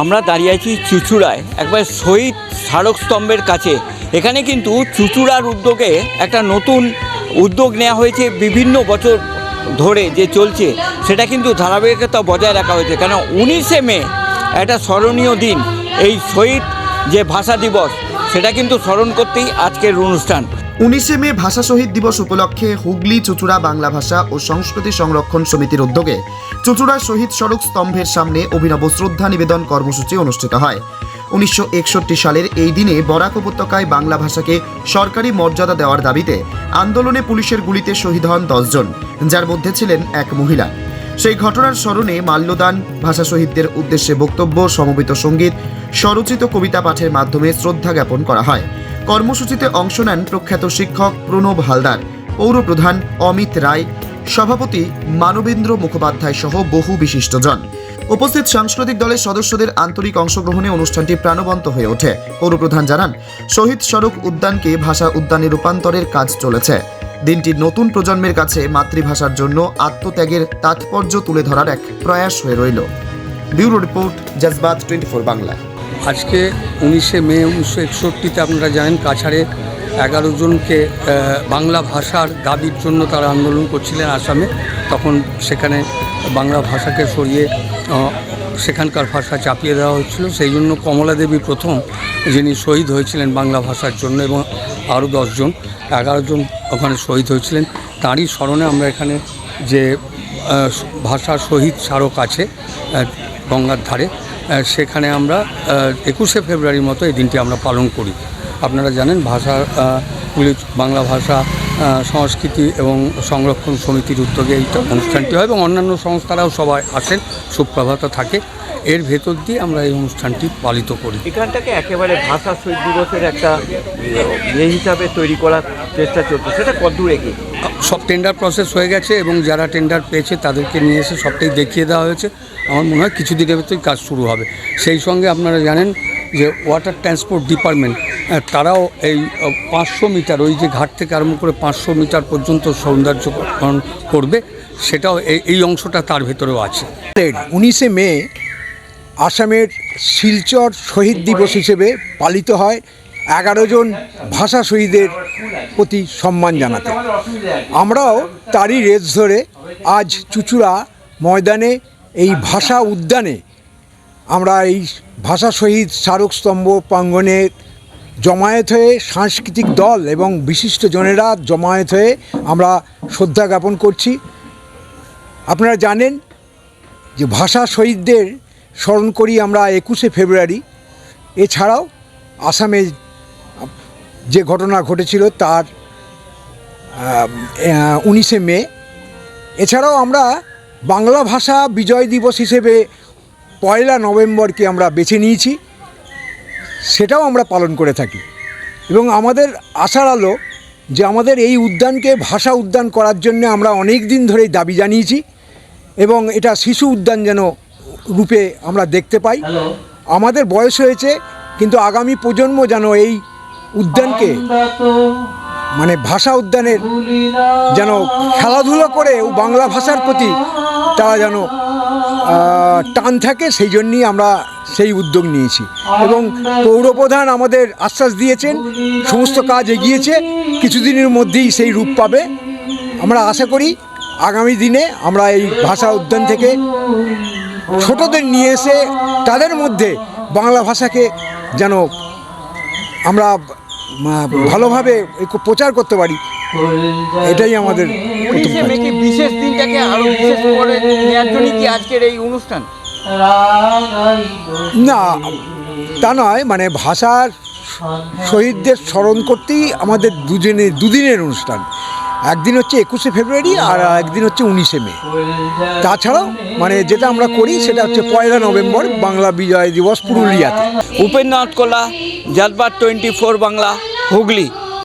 আমরা দাঁড়িয়ে আছি চুচুড়ায়, একবার শহীদ স্মারক স্তম্ভের কাছে। এখানে কিন্তু চুচুড়ার উদ্যোগে একটা নতুন উদ্যোগ নেওয়া হয়েছে বিভিন্ন বছর ধরে যে চলছে। সেটা কিন্তু ধারাবাহিকতা বজায় রাখা হয়েছে। কেন? উনিশে মে, একটা স্মরণীয় দিন। এই শহীদ যে ভাষা দিবস, সেটা কিন্তু স্মরণ করতেই আজকের অনুষ্ঠান। উনিশে মে ভাষা শহীদ দিবস উপলক্ষে হুগলি চুচুড়া বাংলা ভাষা ও সংস্কৃতি সংরক্ষণ সমিতির উদ্যোগে চুচুড়া শহীদ সড়ক স্তম্ভের সামনে অভিনব শ্রদ্ধা নিবেদন কর্মসূচি অনুষ্ঠিত হয়। উনিশশো একষট্টি সালের এই দিনে বরাক উপত্যকায় বাংলা ভাষাকে সরকারি মর্যাদা দেওয়ার দাবিতে আন্দোলনে পুলিশের গুলিতে শহীদ হন দশজন যার মধ্যে ছিলেন এক মহিলা। সেই ঘটনার স্মরণে মাল্যদান, ভাষা শহীদদের উদ্দেশ্যে বক্তব্য, সমবেত সংগীত, স্বরচিত কবিতা পাঠের মাধ্যমে শ্রদ্ধা জ্ঞাপন করা হয়। কর্মসূচিতে অংশ নেন প্রখ্যাত শিক্ষক প্রণব হালদার, পৌরপ্রধান অমিত রায়, সভাপতি মানবেন্দ্র মুখোপাধ্যায় সহ বহু বিশিষ্টজন। উপস্থিত সাংস্কৃতিক দলের সদস্যদের আন্তরিক অংশগ্রহণে অনুষ্ঠানটি প্রাণবন্ত হয়ে ওঠে। পৌরপ্রধান জানান, শহীদ সড়ক উদ্যানকে ভাষা উদ্যানে রূপান্তরের কাজ চলেছে। দিনটি নতুন প্রজন্মের কাছে মাতৃভাষার জন্য আত্মত্যাগের তাৎপর্য তুলে ধরার এক প্রয়াস হয়ে রইল। Bureau report Jazbaat twenty four Bangla. আজকে উনিশে মে উনিশশো একষট্টিতে আপনারা জানেন কাছাড়ে এগারো জনকে বাংলা ভাষার দাবির জন্য তারা আন্দোলন করছিলেন আসামে। তখন সেখানে বাংলা ভাষাকে সরিয়ে সেখানকার ভাষা চাপিয়ে দেওয়া হচ্ছিল সেই জন্য কমলা দেবী প্রথম যিনি শহীদ হয়েছিলেন বাংলা ভাষার জন্য এবং আরও দশজন এগারো জন ওখানে শহীদ হয়েছিলেন। তারই স্মরণে আমরা এখানে যে ভাষা শহীদ স্মারক আছে গঙ্গার ধারে। সেখানে আমরা একুশে ফেব্রুয়ারির মতো এই দিনটি আমরা পালন করি। আপনারা জানেন, ভাষা বাংলা ভাষা সংস্কৃতি এবং সংরক্ষণ সমিতির উদ্যোগে এই অনুষ্ঠানটি হয় এবং অন্যান্য সংস্থারাও সবাই আসেন, সুপ্রভাত থাকে। এর ভেতর দিয়ে আমরা এই অনুষ্ঠানটি পালিত করি। এখানটাকে একেবারে ভাষা শহীদ দিবসের একটা ইয়ে হিসাবে তৈরি করার চেষ্টা চলছে। সেটা কতদূর এগিয়ে? সব টেন্ডার প্রসেস হয়ে গেছে এবং যারা টেন্ডার পেয়েছে তাদেরকে নিয়ে এসে সবটাই দেখিয়ে দেওয়া হয়েছে। আমার মনে হয় কিছুদিনের ভেতরেই কাজ শুরু হবে। সেই সঙ্গে আপনারা জানেন যে ওয়াটার ট্রান্সপোর্ট ডিপার্টমেন্ট তারাও এই পাঁচশো মিটার, ওই যে ঘাট থেকে আরম্ভ করে পাঁচশো মিটার পর্যন্ত সৌন্দর্যকরণ করবে, সেটাও এই এই অংশটা তার ভেতরেও আছে। উনিশে মে আসামের শিলচর শহীদ দিবস হিসেবে পালিত হয়। এগারো জন ভাষা শহীদের প্রতি সম্মান জানাতে। আমরাও তারই রেস ধরে আজ চুচুড়া ময়দানে এই ভাষা উদ্যানে আমরা এই ভাষা শহীদ স্মারকস্তম্ভ প্রাঙ্গণে জমায়েত হয়ে সাংস্কৃতিক দল এবং বিশিষ্ট জনেরা জমায়েত হয়ে আমরা শ্রদ্ধা জ্ঞাপন করছি। আপনারা জানেন যে ভাষা শহীদদের স্মরণ করি আমরা একুশে ফেব্রুয়ারি। এছাড়াও আসামে যে ঘটনা ঘটেছিল তার উনিশে মে। এছাড়াও আমরা বাংলা ভাষা বিজয় দিবস হিসেবে পয়লা নভেম্বরকে আমরা বেছে নিয়েছি সেটাও আমরা পালন করে থাকি। এবং আমাদের আশার আলো যে আমাদের এই উদ্যানকে ভাষা উদ্যান করার জন্য আমরা অনেক দিন ধরেই দাবি জানিয়েছি এবং এটা শিশু উদ্যান যেন রূপে আমরা দেখতে পাই। আমাদের বয়স হয়েছে কিন্তু আগামী প্রজন্ম যেন এই উদ্যানকে মানে ভাষা উদ্যানের যেন খেলাধুলো করে বাংলা ভাষার প্রতি তারা যেন টান থাকে, সেই জন্যই আমরা সেই উদ্যোগ নিয়েছি। এবং পৌরপ্রধান আমাদের আশ্বাস দিয়েছেন, সমস্ত কাজ এগিয়েছে, কিছুদিনের মধ্যেই সেই রূপ পাবে। আমরা আশা করি আগামী দিনে আমরা এই ভাষা উদ্যান থেকে ছোটদের নিয়ে এসে তাদের মধ্যে বাংলা ভাষাকে যেন আমরা ভালোভাবে একটু প্রচার করতে পারি। এটাই আমাদের। কি বিশেষ দিনটাকে আরও বিশেষ করে নেওয়ার জন্য কি আজকের এই অনুষ্ঠান? না তা নয় মানে ভাষার শহীদদের স্মরণ করতেই আমাদের দুদিনে দুদিনের অনুষ্ঠান। একদিন হচ্ছে একুশে ফেব্রুয়ারি আর একদিন হচ্ছে উনিশে মে। তাছাড়াও মানে যেটা আমরা করি সেটা হচ্ছে পয়লা নভেম্বর বাংলা বিজয় দিবস পুরুলিয়াতে। উপেন্দ্রনাথ কোলা জাতবাদ টোয়েন্টি ফোর বাংলা হুগলি।